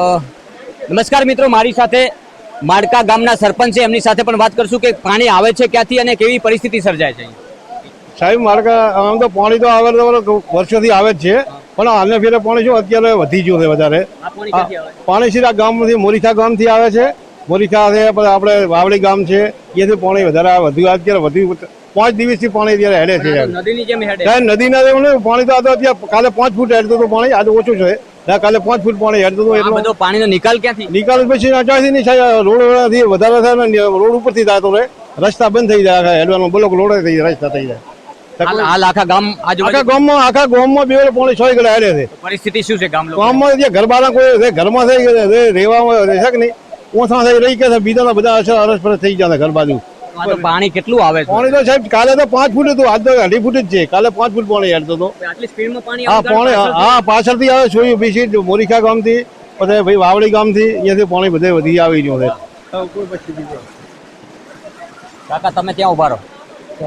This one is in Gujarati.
નમસ્કાર મિત્રો મારી સાથે માડકા ગામના સરપંચ છે. એમની સાથે પણ વાત કરશું કે પાણી આવે છે ક્યાંથી અને કેવી પરિસ્થિતિ સર્જાય છે સાહેબ માડકા આમ તો પાણી તો આવે વર્ષોથી આવે જ છે. પણ આને ફેરે પાણી શું અત્યારે વધી ગયું છે વધારે. પાણી સીધા ગામમાંથી મોરીખા ગામથી આવે છે. મોરીખા છે આપણે વાવડી ગામ છે એથી પાણી વધારે વધુ અત્યારે વધુ પાંચ દિવસથી પાણી અત્યારે હેડે છે. નદીની જેમ હેડે. નદીના પાણી તો અત્યારે કાલે પાંચ ફૂટ હેડતું હતું પાણી આજે ઓછું છે. કાલે પાંચ ફૂટ પાણી હેડતું હતું એટલે. બધો પાણીનો નિકાલ ક્યાંથી? નિકાલ પછી અચાણથી નહીં રોડ વાળાથી વધારે થાય ને રોડ ઉપરથી થાય તો રે. રસ્તા બંધ થઈ જાય હેડવાનો બ્લોક રોડ થઈ જાય રસ્તા થઈ જાય. હાલ આખા ગામ આખા ગામમાં આખા ગામમાં બે પાણી છ ગળે હેડે છે. પરિસ્થિતિ શું છે ગામ ગામમાં જે ઘરબારા કોઈ ઘરમાં થઈ ગયા રહેવામાં રહે છે કે નહીં? ઓછા થઈ રહી કે બીજા તો બધા અસર અરસપરસ થઈ જાય ઘર બાજુ પાણી કેટલું આવે છે? પાણી તો સાહેબ કાલે તો પાંચ ફૂટ હતું આજ તો અઢી ફૂટ જ છે. કાલે પાંચ ફૂટ પાણી હેડતો હતો આટલી સ્પીડમાં પાણી હા પાણી હા, પાછળથી આવે સોયું બીસી મોરીખા ગામથી પછી ભાઈ વાવડી ગામથી અહીંયાથી પાણી બધે વધી આવી ગયું છે. કાકા તમે ત્યાં ઊભા રહો?